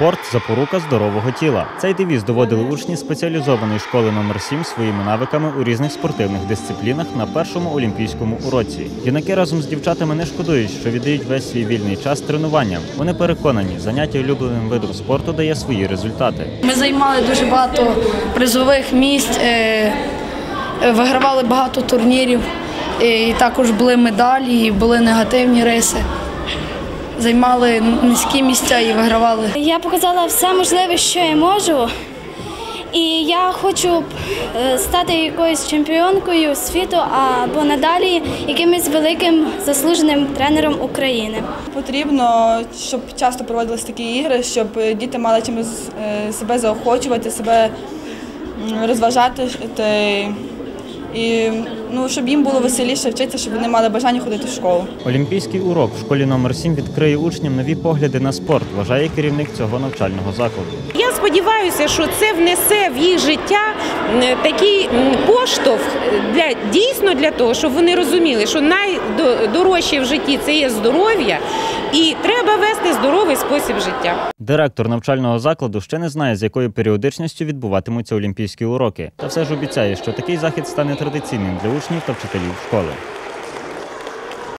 Спорт запорука здорового тіла. Цей девіз доводили учні спеціалізованої школи номер 7 своїми навиками у різних спортивних дисциплінах на першому олімпійському уроці. Юнаки разом з дівчатами не шкодують, що віддають весь свій вільний час тренуванням. Вони переконані, заняття улюбленим видом спорту дає свої результати. Ми займали дуже багато призових місць, е, вигравали багато турнірів, е, і також були медалі, і були негативні риси. Займали низькі місця і вигравали. Я показала все можливе, що я можу. І я хочу е, стати якоюсь чемпіонкою світу або надалі якимось великим заслуженим тренером України. Потрібно, щоб часто проводились такі ігри, щоб діти мали чимось е, себе заохочувати, себе розважати те, і ну, щоб їм було веселіше вчитися, щоб вони мали бажання ходити в школу. Олімпійський урок в школі номер 7 відкриє учням нові погляди на спорт, вважає керівник цього навчального закладу. Я сподіваюся, що це внесе в їх життя такий поштовх для дійсно для того, щоб вони розуміли, що найдорожче в житті це є здоров'я, і треба вести здоровий спосіб життя. Директор навчального закладу ще не знає, з якою періодичністю відбуватимуться олімпійські уроки, та все ж обіцяє, що такий захід стане традиційним для учнів та вчителів школи.